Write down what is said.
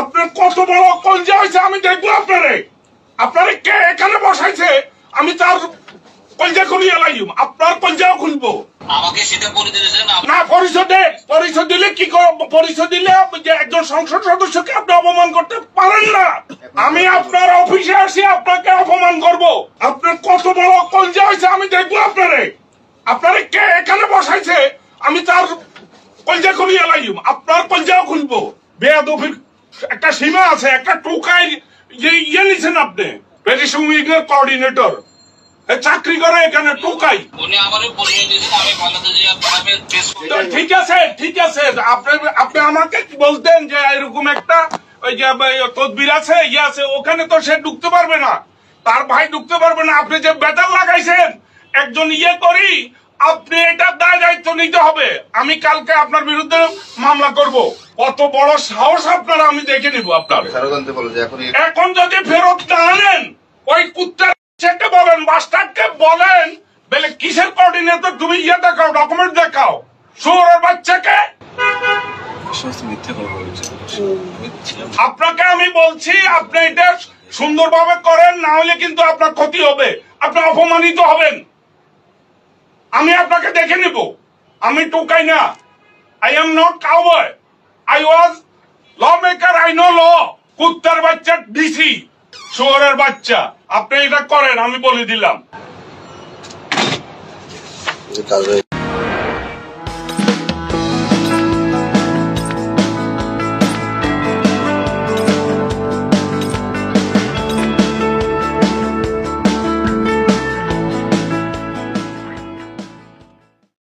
আপনার কত বড় কলজা হয়েছে আমি দেখব আপনারে। আপনারে কে এখানে বসাইছে? আমি তার কলজা খুলিয়ে লাইম। আপনার কলজাও খুলবো। আমাকে সেটা করে দিয়েছেন না? পরিষদে পরিষদ দিলে কি পরিষদ দিলে আপনি একজন সংসদ সদস্যকে আপনি অপমান করতে পারেন না। আমি আপনার অফিসে আসি আপনাকে অপমান করব। আপনার কত বড় কলজা হয়েছে আমি দেখব আপনারে। আপনারে কে এখানে বসাইছে? আমি তার কলজা খুলিয়ে লাইম। আপনার কলজাও খুলবো। বেয়াদফির একটা সীমা আছে একটা টোকাই যে ইয়ে নিছেন আপনি পেরিসুইং এর কোঅর্ডিনেটর চাকরি করে এখানে টোকাই। ঠিক আছে ঠিক আছে আপনি আপনি আমাকে বলতেন যে এরকম একটা ওই যে তদবির আছে ইয়ে আছে ওখানে তো সে ঢুকতে পারবে না। তার ভাই ঢুকতে পারবে না আপনি যে বেতার লাগাইছেন একজন ইয়ে করি আপনি এটা দায় দায়িত্ব নিতে হবে। আমি কালকে আপনার বিরুদ্ধে মামলা করব। কত বড় সাহস আপনারা আমি দেখে নিব আপনার সারকান্তে বলে যে এখন যদি ফেরত না আনেন ওই কুত্তার সেটা বলেন মাস্টারকে বলেন বলে কিসের কোঅর্ডিনেটর তুমি ইয়ে দেখাও ডকুমেন্ট দেখাও। শুয়োরের বাচ্চাকে। আপনাকে আমি বলছি আপনি এটা সুন্দরভাবে করেন না হলে কিন্তু আপনার ক্ষতি হবে। আপনি অপমানিত হবেন। আমি আপনাকে দেখে নিব। আমি টোকাই না। I am not cowboy I was law maker I know law কুত্তার বাচ্চা ডিসি শুয়োরের বাচ্চা। আপনি এটা করেন, আমি বলে দিলাম।